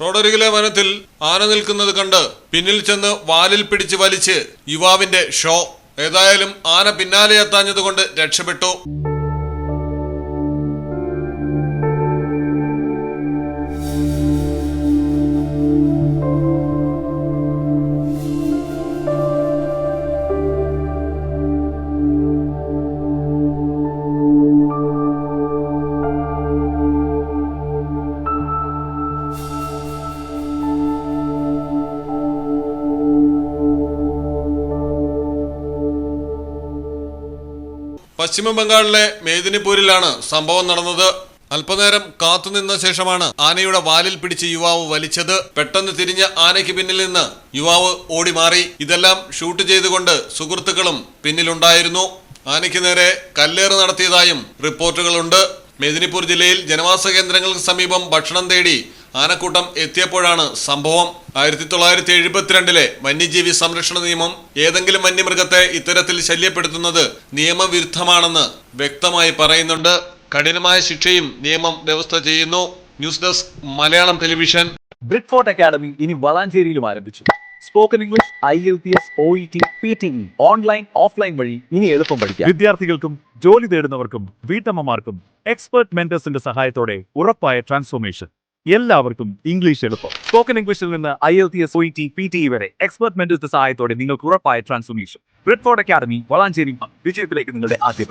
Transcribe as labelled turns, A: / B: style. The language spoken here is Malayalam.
A: റോഡരികിലെ വനത്തിൽ ആന നിൽക്കുന്നത് കണ്ട് പിന്നിൽ ചെന്ന് വാലിൽ പിടിച്ച് വലിച്ച് യുവാവിന്റെ ഷോ. ഏതായാലും ആന പിന്നാലെ എത്താഞ്ഞതുകൊണ്ട് രക്ഷപ്പെട്ടു. പശ്ചിമ ബംഗാളിലെ മേദിനിപൂരിലാണ് സംഭവം നടന്നത്. അല്പനേരം കാത്തുനിന്ന ശേഷമാണ് ആനയുടെ വാലിൽ പിടിച്ച് യുവാവ് വലിച്ചത്. പെട്ടെന്ന് തിരിഞ്ഞ ആനയ്ക്ക് പിന്നിൽ നിന്ന് യുവാവ് ഓടി മാറി ഇതെല്ലാം ഷൂട്ട് ചെയ്തുകൊണ്ട് സുഹൃത്തുക്കളും പിന്നിലുണ്ടായിരുന്നു. ആനയ്ക്ക് നേരെ കല്ലേറ് നടത്തിയതായും റിപ്പോർട്ടുകളുണ്ട്. മേദിനിപൂർ ജില്ലയിൽ ജനവാസ കേന്ദ്രങ്ങൾക്ക് സമീപം ഭക്ഷണം തേടി ആനക്കൂട്ടം എത്തിയപ്പോഴാണ് സംഭവം. ആയിരത്തി തൊള്ളായിരത്തി എഴുപത്തിരണ്ടിലെ വന്യജീവി സംരക്ഷണ നിയമം ഏതെങ്കിലും വന്യമൃഗത്തെ ഇത്തരത്തിൽ ശല്യപ്പെടുത്തുന്നത് നിയമവിരുദ്ധമാണെന്ന് വ്യക്തമായി പറയുന്നുണ്ട്. കഠിനമായ ശിക്ഷയും നിയമം വ്യവസ്ഥ ചെയ്യുന്നു. News desk Malayalam television.
B: Bridfort academy ഇനി വളാഞ്ചേരിയിലും ആരംഭിച്ചു. Spoken English I L T S O E T P T online offline വഴി ഇനി എളുപ്പം പഠിക്കാം.
C: വിദ്യാർത്ഥികൾക്കും ജോലി തേടുന്നവർക്കും വീട്ടമ്മമാർക്കും എക്സ്പെർട്ട് മെന്റേഴ്സിന്റെ സഹായത്തോടെ ഉറപ്പായ ട്രാൻസ്ഫോർമേഷൻ. എല്ലാവർക്കും ഇംഗ്ലീഷ് എളുപ്പം.
B: സ്പോക്കൺ ഇംഗ്ലീഷിൽ നിന്ന് I L T S O T P T വരെ എക്സ്പെർട്ട് മെന്റേഴ്സിന്റെ സഹായത്തോടെ നിങ്ങൾക്ക് ഉറപ്പായ ട്രാൻസ്ഫോർമേഷൻ ബ്രിഡ്ഫോർഡ് അക്കാദമി വളാഞ്ചേരി വിജയത്തിലേക്ക് നിങ്ങളുടെ ആദ്യ